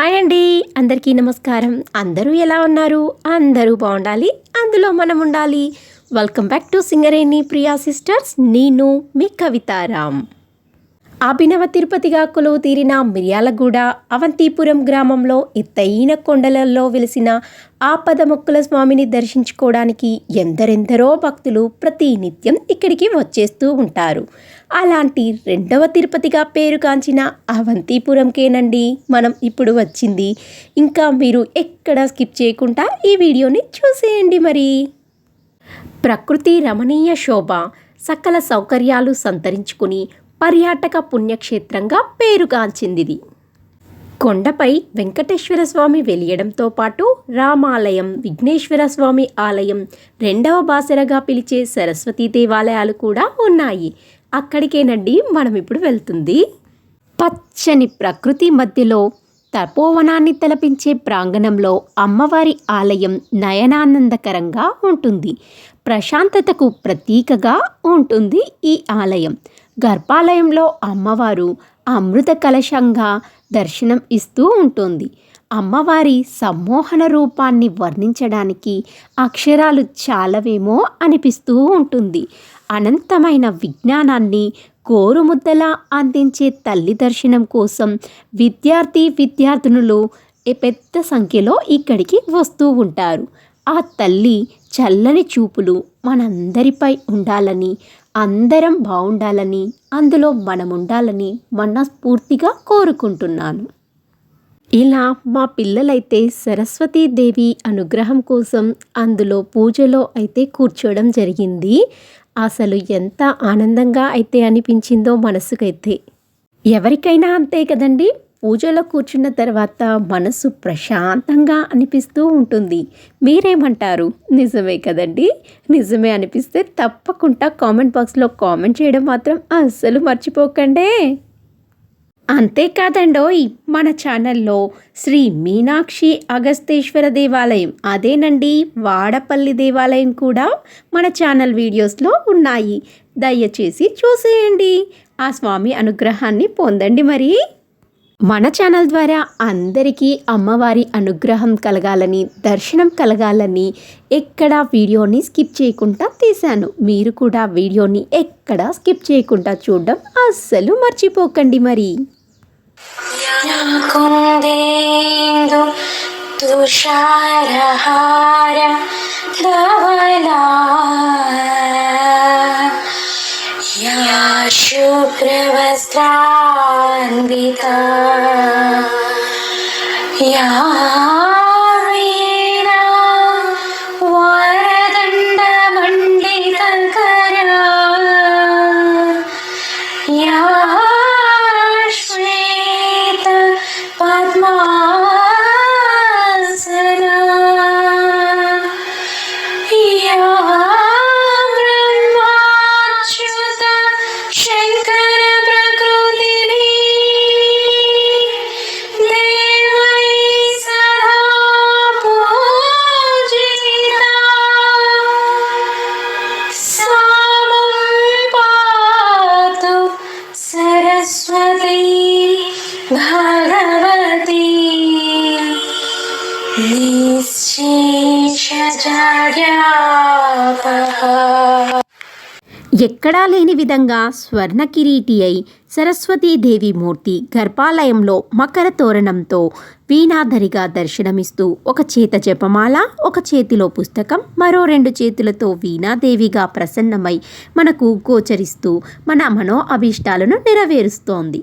Hi అండి. అందరికీ నమస్కారం. అందరూ ఎలా ఉన్నారు? అందరూ బాగుండాలి. అందులో మనం ఉండాలి. Welcome back to Singareni Priya sisters నేను మీ కవితారాం. అభినవ తిరుపతిగా కొలువు తీరిన మిర్యాలగూడ అవంతిపురం గ్రామంలో ఎత్తైన కొండలలో వెలిసిన ఆపద మొక్కుల స్వామిని దర్శించుకోవడానికి ఎందరెందరో భక్తులు ప్రతి నిత్యం ఇక్కడికి వచ్చేస్తూ ఉంటారు. అలాంటి రెండవ తిరుపతిగా పేరుగాంచిన అవంతిపురంకేనండి. మనం ఇప్పుడు వచ్చింది. ఇంకా మీరు ఎక్కడ స్కిప్ చేయకుండా ఈ వీడియోని చూసేయండి మరి. ప్రకృతి రమణీయ శోభ సకల సౌకర్యాలు సంతరించుకుని పర్యాటక పుణ్యక్షేత్రంగా పేరుగాంచిందిది కొండపై వెంకటేశ్వర స్వామి వెలియడంతో పాటు రామాలయం విఘ్నేశ్వర స్వామి ఆలయం రెండవ బాసరగా పిలిచే సరస్వతీ దేవాలయాలు కూడా ఉన్నాయి. అక్కడికేనండి మనం ఇప్పుడు వెళ్తుంది. పచ్చని ప్రకృతి మధ్యలో తపోవనాన్ని తలపించే ప్రాంగణంలో అమ్మవారి ఆలయం నయనానందకరంగా ఉంటుంది. ప్రశాంతతకు ప్రతీకగా ఉంటుంది ఈ ఆలయం. గర్భాలయంలో అమ్మవారు అమృత కలశంగా దర్శనం ఇస్తూ ఉంటుంది. అమ్మవారి సమ్మోహన రూపాన్ని వర్ణించడానికి అక్షరాలు చాలవేమో అనిపిస్తూ ఉంటుంది. అనంతమైన విజ్ఞానాన్ని కోరుముద్దలా అందించే తల్లి దర్శనం కోసం విద్యార్థి విద్యార్థినులు పెద్ద సంఖ్యలో ఇక్కడికి వస్తూ ఉంటారు. ఆ తల్లి చల్లని చూపులు మనందరిపై ఉండాలని అందరం బాగుండాలని అందులో మనం ఉండాలని మనస్ఫూర్తిగా కోరుకుంటున్నాను. ఇలా మా పిల్లలైతే సరస్వతీదేవి అనుగ్రహం కోసం అందులో పూజలో అయితే కూర్చోవడం జరిగింది. అసలు ఎంత ఆనందంగా అయితే అనిపించిందో మనసుకైతే. ఎవరికైనా అంతే కదండి? పూజలో కూర్చున్న తర్వాత మనసు ప్రశాంతంగా అనిపిస్తూ ఉంటుంది. మీరేమంటారు? నిజమే కదండి? నిజమే అనిపిస్తే తప్పకుండా కామెంట్ బాక్స్లో కామెంట్ చేయడం మాత్రం అస్సలు మర్చిపోకండి. అంతేకాదండోయ్ మన ఛానల్లో శ్రీ మీనాక్షి అగస్తేశ్వర దేవాలయం అదేనండి వాడపల్లి దేవాలయం కూడా మన ఛానల్ వీడియోస్లో ఉన్నాయి. దయచేసి చూసేయండి. ఆ స్వామి అనుగ్రహాన్ని పొందండి మరి. మన ఛానల్ ద్వారా అందరికీ అమ్మవారి అనుగ్రహం కలగాలని దర్శనం కలగాలని ఎక్కడ వీడియోని స్కిప్ చేయకుండా తీశాను. మీరు కూడా వీడియోని ఎక్కడ స్కిప్ చేయకుండా చూడడం అస్సలు మర్చిపోకండి మరి. യാകുന്ദേന്ദു തുഷാരഹാര ധവലാ या शुभ्रवस्त्रान्विता या ఎక్కడా లేని విధంగా స్వర్ణ కిరీటి అయి సరస్వతీదేవి మూర్తి గర్భాలయంలో మకర తోరణంతో వీణాధరిగా దర్శనమిస్తూ ఒక చేత జపమాల ఒక చేతిలో పుస్తకం మరో రెండు చేతులతో వీణాదేవిగా ప్రసన్నమై మనకు గోచరిస్తూ మన మనో అభీష్టాలను నెరవేరుస్తోంది.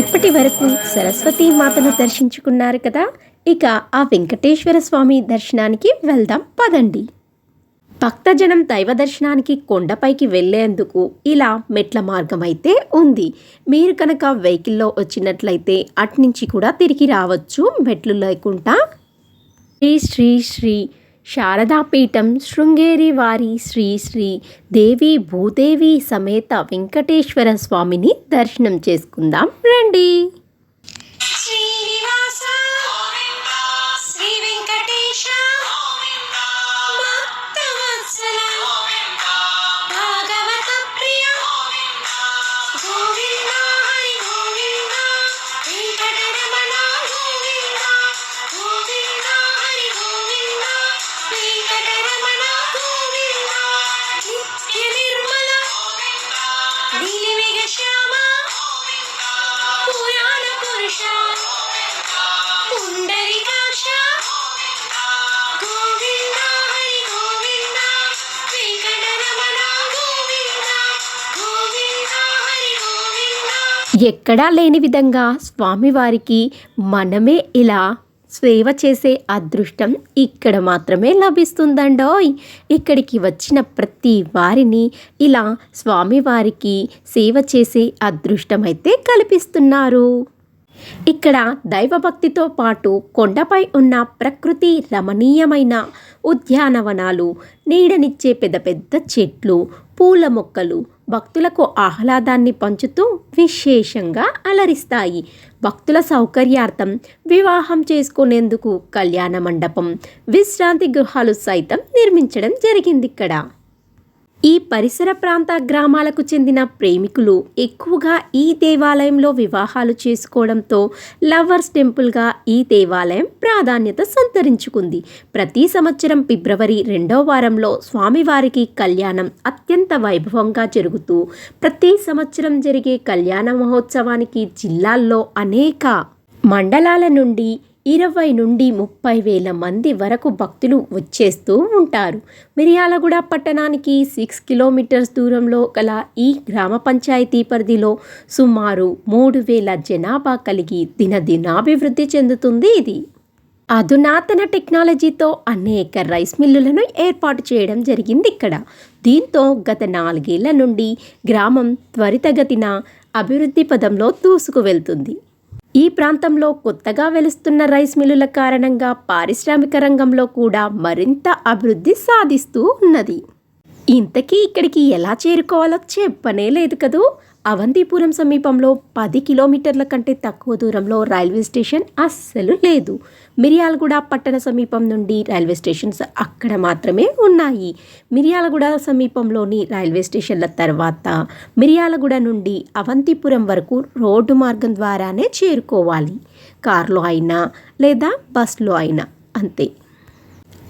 ఇప్పటి వరకు సరస్వతీ మాతను దర్శించుకున్నారు కదా ఇక ఆ వెంకటేశ్వర స్వామి దర్శనానికి వెళ్దాం పదండి. భక్తజనం దైవ దర్శనానికి కొండపైకి వెళ్ళేందుకు ఇలా మెట్ల మార్గం అయితే ఉంది. మీరు కనుక వెహికల్లో వచ్చినట్లయితే అట్నుంచి కూడా తిరిగి రావచ్చు మెట్లు లేకుండా. శ్రీ శ్రీ శ్రీ శారదాపీఠం శృంగేరి వారి శ్రీ శ్రీ దేవి భూదేవి సమేత వెంకటేశ్వర స్వామిని దర్శనం చేసుకుందాం. రండి. ఎక్కడా లేని విధంగా స్వామివారికి మనమే ఇలా సేవ చేసే అదృష్టం ఇక్కడ మాత్రమే లభిస్తుందండోయ్. ఇక్కడికి వచ్చిన ప్రతి వారిని ఇలా స్వామివారికి సేవ చేసే అదృష్టమైతే కల్పిస్తున్నారు. ఇక్కడ దైవభక్తితో పాటు కొండపై ఉన్న ప్రకృతి రమణీయమైన ఉద్యానవనాలు నీడనిచ్చే పెద్ద పెద్ద చెట్లు పూల మొక్కలు భక్తులకు ఆహ్లాదాన్ని పంచుతూ విశేషంగా అలరిస్తాయి. భక్తుల సౌకర్యార్థం వివాహం చేసుకునేందుకు కళ్యాణ మండపం విశ్రాంతి గృహాలు సైతం నిర్మించడం జరిగింది ఇక్కడ. ఈ పరిసర ప్రాంత గ్రామాలకు చెందిన ప్రేమికులు ఎక్కువగా ఈ దేవాలయంలో వివాహాలు చేసుకోవడంతో లవర్స్ టెంపుల్గా ఈ దేవాలయం ప్రాధాన్యత సంతరించుకుంది. ప్రతి సంవత్సరం ఫిబ్రవరి రెండో వారంలో స్వామివారికి కళ్యాణం అత్యంత వైభవంగా జరుగుతూ ప్రతి సంవత్సరం జరిగే కళ్యాణ మహోత్సవానికి జిల్లాల్లో అనేక మండలాల నుండి ఇరవై నుండి ముప్పై వేల మంది వరకు భక్తులు వచ్చేస్తూ ఉంటారు. మిర్యాలగూడ పట్టణానికి సిక్స్ కిలోమీటర్స్ దూరంలో గల ఈ గ్రామ పంచాయతీ పరిధిలో సుమారు మూడు వేల జనాభా కలిగి దినదినాభివృద్ధి చెందుతుంది ఇది. అధునాతన టెక్నాలజీతో అనేక రైస్ మిల్లులను ఏర్పాటు చేయడం జరిగింది ఇక్కడ. దీంతో గత నాలుగేళ్ళ నుండి గ్రామం త్వరితగతిన అభివృద్ధి పదంలో దూసుకు వెళ్తుంది ఈ ప్రాంతంలో కొత్తగా వెలుస్తున్న రైస్ మిల్లుల కారణంగా పారిశ్రామిక రంగంలో కూడా మరింత అభివృద్ధి సాధిస్తూ ఉన్నది. ఇంతకీ ఇక్కడికి ఎలా చేరుకోవాలో చెప్పనే లేదు కదూ? అవంతిపురం సమీపంలో పది కిలోమీటర్ల కంటే తక్కువ దూరంలో రైల్వే స్టేషన్ అస్సలు లేదు. మిర్యాలగూడ పట్టణ సమీపం నుండి రైల్వే స్టేషన్స్ అక్కడ మాత్రమే ఉన్నాయి. మిర్యాలగూడ సమీపంలోని రైల్వే స్టేషన్ల తర్వాత మిర్యాలగూడ నుండి అవంతిపురం వరకు రోడ్డు మార్గం ద్వారానే చేరుకోవాలి. కార్లో అయినా లేదా బస్సులో అయినా అంతే.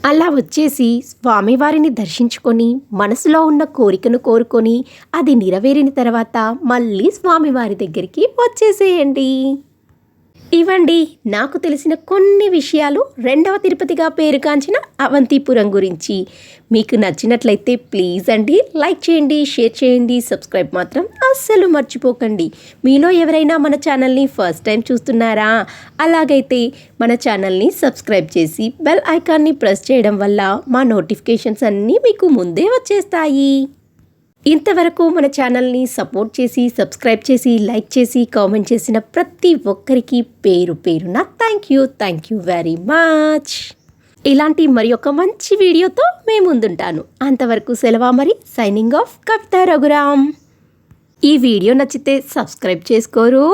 అలా వచ్చేసి స్వామివారిని దర్శించుకొని మనసులో ఉన్న కోరికను కోరుకొని అది నెరవేరిన తర్వాత మళ్ళీ స్వామివారి దగ్గరికి వచ్చేసేయండి. ఇవండి నాకు తెలిసిన కొన్ని విషయాలు రెండవ తిరుపతిగా పేరుగాంచిన అవంతిపురం గురించి. మీకు నచ్చినట్లయితే ప్లీజ్ అండి లైక్ చేయండి షేర్ చేయండి సబ్స్క్రైబ్ మాత్రం అస్సలు మర్చిపోకండి. మీలో ఎవరైనా మన ఛానల్ని ఫస్ట్ టైం చూస్తున్నారా? అలాగైతే మన ఛానల్ని సబ్స్క్రైబ్ చేసి బెల్ ఐకాన్ని ప్రెస్ చేయడం వల్ల మా నోటిఫికేషన్స్ అన్నీ మీకు ముందే వచ్చేస్తాయి. ఇంతవరకు మన ఛానల్ని సపోర్ట్ చేసి సబ్స్క్రైబ్ చేసి లైక్ చేసి కామెంట్ చేసిన ప్రతి ఒక్కరికి పేరు పేరున thank you thank you very much. ఇలాంటి మరి ఒక మంచి వీడియోతో మేము ముందుంటాను. అంతవరకు సెలవు మరి? Signing off Kavitha Raghuram. ఈ వీడియో నచ్చితే సబ్స్క్రైబ్ చేసుకోరు.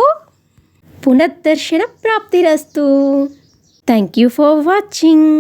పునర్దర్శన ప్రాప్తిరస్తు. Thank you for watching